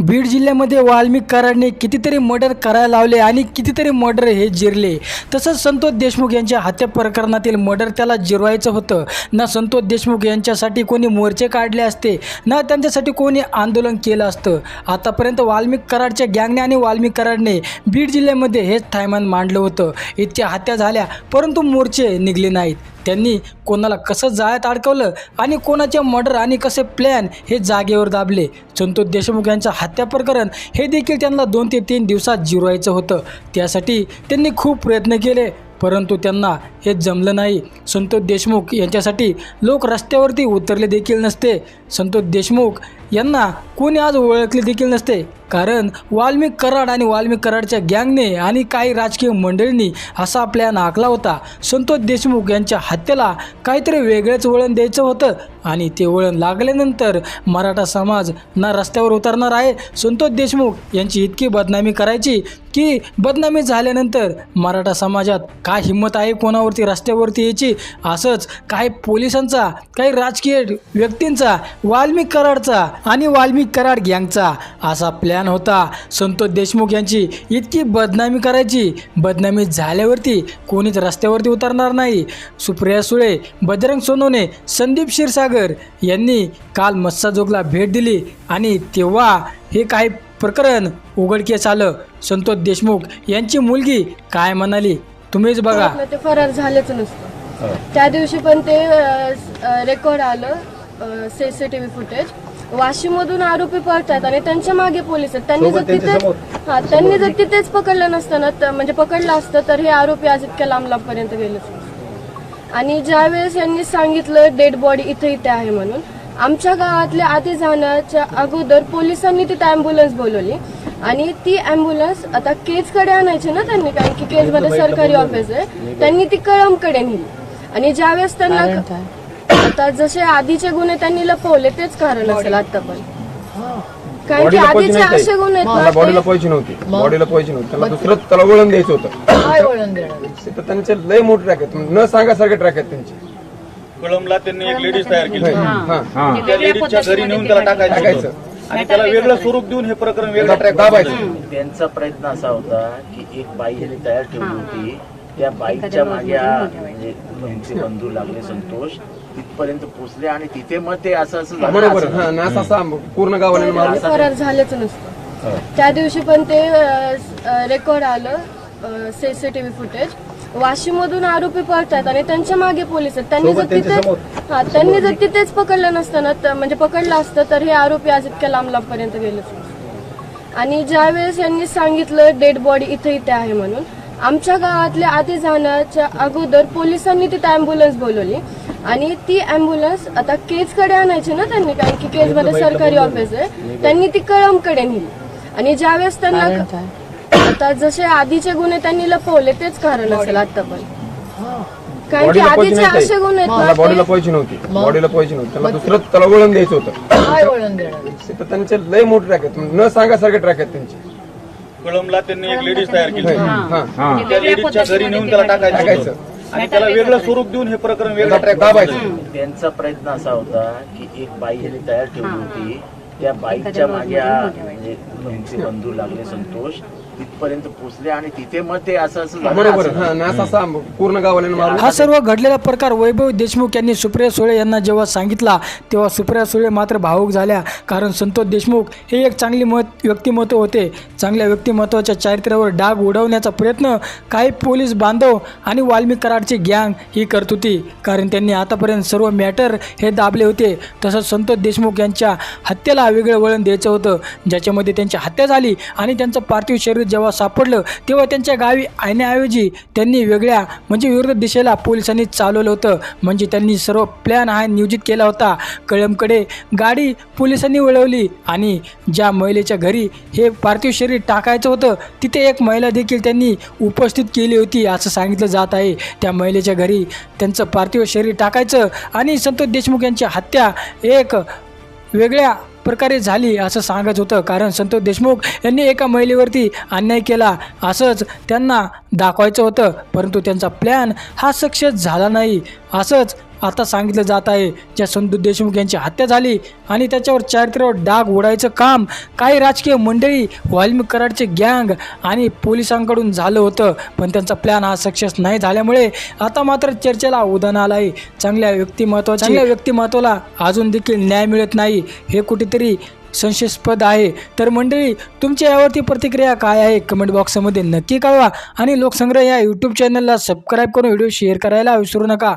बीड जिल्ह्यामध्ये वाल्मिक कराडने कितीतरी मर्डर करायला लावले आणि कितीतरी मर्डर हे जिरले. तसंच संतोष देशमुख यांच्या हत्या प्रकरणातील मर्डर त्याला जिरवायचं होतं. ना संतोष देशमुख यांच्यासाठी कोणी मोर्चे काढले असते ना त्यांच्यासाठी कोणी आंदोलन केलं असतं. आतापर्यंत वाल्मिक कराडच्या गँगने आणि वाल्मिक कराडने बीड जिल्ह्यामध्ये हेच थायमान मांडलं होतं. इतक्या हत्या झाल्या परंतु मोर्चे निघले नाहीत. त्यांनी कोणाला कसं जाळ्यात अडकवलं आणि कोणाचे मर्डर आणि कसे प्लॅन हे जागेवर दाबले. संतोष देशमुख यांचं हत्या प्रकरण हे देखील त्यांना दोन ते तीन दिवसात जिरवायचं होतं. त्यासाठी त्यांनी खूप प्रयत्न केले परंतु त्यांना हे जमलं नाही. संतोष देशमुख यांच्यासाठी लोक रस्त्यावरती उतरले देखील नसते. संतोष देशमुख यांना कोणी आज ओळखले देखील नसते. कारण वाल्मिक कराड आणि वाल्मिक कराडच्या गँगने आणि काही राजकीय मंडळींनी असा प्लॅन आखला होता. संतोष देशमुख यांच्या हत्येला काहीतरी वेगळंच वळण द्यायचं होतं आणि ते वळण लागल्यानंतर मराठा समाज ना रस्त्यावर उतरणार आहे. संतोष देशमुख यांची इतकी बदनामी करायची की बदनामी झाल्यानंतर मराठा समाजात काय हिंमत आहे कोणावरती रस्त्यावरती यायची? असंच काही पोलिसांचा काही राजकीय व्यक्तींचा वाल्मिक कराडचा आणि वाल्मिक कराड गँगचा असा प्लॅन होता. संतोष देशमुख यांची इतकी बदनामी करायची. बदनामी झाल्यावरती कोणीच रस्त्यावरती उतरणार नाही. सुप्रिया सुळे बजरंग सोनोने संदीप क्षीरसागर यांनी काल मत्साजोगला भेट दिली आणि तेव्हा हे काही प्रकरण उघडकीस आलं. संतोष देशमुख यांची मुलगी काय म्हणाली? तुम्हीच बघा. ते फरार झालेच नसतं. त्या दिवशी पण ते रेकॉर्ड आलं सीसीटीव्ही फुटेज वाशीमधून आरोपी पळतात आणि त्यांच्या मागे पोलीस आहेत. त्यांनी जर तिथे हा त्यांनी जर तिथेच पकडलं नसतं ना तर- म्हणजे पकडलं असतं तर हे आरोपी आज इतक्या लांब लांबपर्यंत गेलेच नसते आणि ज्यावेळेस यांनी सांगितलं डेड बॉडी इथे इथे आहे म्हणून आमच्या गावातल्या आधी जाण्याच्या अगोदर पोलिसांनी तिथे अँब्युलन्स बोलवली. आणि ती अँब्युलन्स आता केजकडे आणायची ना त्यांनी कारण की केजमध्ये सरकारी ऑफिस आहे. त्यांनी ती कळमकडे नेली. आणि ज्यावेळेस त्यांना आता जसे आधीचे गुन्हे त्यांनी लपवले तेच कारण असेल आता पण. कारण की बॉडीला पैसे आधीचे असे गुन्हे आहेत ना, बॉडीला पैसे नव्हते. बॉडीला पैसे नव्हते. त्याला दुसरं त्याला वळण द्यायचं होतं. काय वळण देणार? तर त्यांचे लय मोठे ट्रॅक आहेत. न सांगासारखे ट्रॅक आहेत त्यांचे. कळमला त्यांनी एक लेडीज तयार केली हा. त्या लेडीजच्या घरी नेऊन त्याला टाकायचं टाकायचं. होतं. आणि त्याला वेगळं स्वरूप देऊन हे प्रकरण वेगळं ट्रॅक दाबायचं त्यांचा प्रयत्न असा होता की एक बाई तयार ठेवली होती. त्या बाईच्या मागे हा म्हणजे बंधू लागले संतोष तिथपर्यंत पोहोचले आणि तिथे मग ते असं असं झालं. बरोबर असं. हा नास असा पूर्ण गावाने मारलं. फरार झालेच नसतं. त्या दिवशी पण ते रेकॉर्ड आलं सीसीटीव्ही फुटेज वाशीमधून आरोपी पळतात आणि त्यांच्या मागे पोलीस आहेत. त्यांनी जर तिथे हा त्यांनी जर तिथेच पकडलं नसतं ना तर- म्हणजे पकडलं असतं तर हे आरोपी आज इतक्या लांब लांबपर्यंत गेलेच नसते आणि ज्यावेळेस यांनी सांगितलं डेड बॉडी इथे इथे आहे म्हणून आमच्या गावातल्या आधी जाण्याच्या अगोदर पोलिसांनी तिथे अँब्युलन्स बोलवली. आणि ती अँब्युलन्स आता केजकडे आणायची ना त्यांनी कारण की केजमध्ये सरकारी ऑफिस आहे. त्यांनी ती कळमकडे नेली. आणि ज्यावेळेस त्यांना आता जसे आधीचे गुन्हे त्यांनी लपवले तेच कारण असेल आता पण. कारण की आधीचे असे गुन्हे आहेत बॉडीला पैसे नव्हते. बॉडीला पैसे नव्हते. त्याला दुसरं त्याला वळण द्यायचं होतं. काय वळण देणार? त्यांचे लय मोठे ट्रॅक आहेत. न सांगासारखे ट्रॅक आहेत त्यांचे. कळमला त्यांनी एक लेडीज तयार केली. हा. त्या लेडीजच्या घरी नेऊन त्याला टाकायचं. होतं. आणि त्याला वेगळं स्वरूप देऊन हे प्रकरण वेगळं ट्रॅक दाबायचं. त्यांचा प्रयत्न असा होता की एक बाई यांनी तयार ठेवली होती. त्या बाईच्या मागे हा म्हणजे बंधू लागले संतोष. तिथपर्यंत पोहोचले आणि तिथे मग ते असं असं झालं. बरोबर. असं. हा नास असा पूर्ण गावाने मारलं हा सर्व घडलेला प्रकार वैभव देशमुख यांनी सुप्रिया सुळे यांना जेव्हा सांगितला तेव्हा सुप्रिया सुळे मात्र भावूक झाल्या. कारण संतोष देशमुख हे एक चांगली मत व्यक्तिमत्व होते. चांगल्या व्यक्तिमत्वाच्या चारित्र्यावर डाग उडवण्याचा प्रयत्न काही पोलीस बांधव आणि वाल्मिक कराडची गँग ही करत होती. कारण त्यांनी आतापर्यंत सर्व मॅटर हे दाबले होते. तसंच संतोष देशमुख यांच्या हत्येला वेगळं वळण द्यायचं होतं. ज्याच्यामध्ये त्यांची हत्या झाली आणि त्यांचं पार्थिव शरीर जेव्हा सापडलं तेव्हा त्यांच्या गावी आणण्याऐवजी त्यांनी वेगळ्या म्हणजे विरुद्ध दिशेला पोलिसांनी चालवलं होतं. म्हणजे त्यांनी सर्व प्लॅन हा नियोजित केला होता. कळमकडे गाडी पोलिसांनी वळवली आणि ज्या महिलेच्या घरी हे पार्थिव शरीर टाकायचं होतं तिथे एक महिला देखील त्यांनी उपस्थित केली होती असं सांगितलं जात आहे. त्या महिलेच्या घरी त्यांचं पार्थिव शरीर टाकायचं आणि संतोष देशमुख यांची हत्या एक वेगळ्या प्रकारे झाली असं सांगत होतं. कारण संतोष देशमुख यांनी एका महिलेवरती अन्याय केला असंच त्यांना दाखवायचं होतं. परंतु त्यांचा प्लॅन हा सक्सेस झाला नाही. असंच आता सांगितलं जात आहे ज्या संतोष देशमुख यांची हत्या झाली आणि त्याच्यावर चारित्र्यावर डाग उडायचं काम काही राजकीय मंडळी वाल्मिक कराडचे गँग आणि पोलिसांकडून झालं होतं. पण त्यांचा प्लॅन हा सक्सेस नाही झाल्यामुळे आता मात्र चर्चेला उदाहरण आलं आहे चांगल्या व्यक्तिमत्वा चांगल्या व्यक्तिमत्वाला अजून देखील न्याय मिळत नाही. हे कुठेतरी संशयास्पद आहे. तर मंडळी तुमच्या यावरती प्रतिक्रिया काय आहे? कमेंट बॉक्समध्ये नक्की कळवा. आणि लोकसंग्रह या यूट्यूब चॅनलला सबस्क्राईब करून व्हिडिओ शेअर करायला विसरू नका.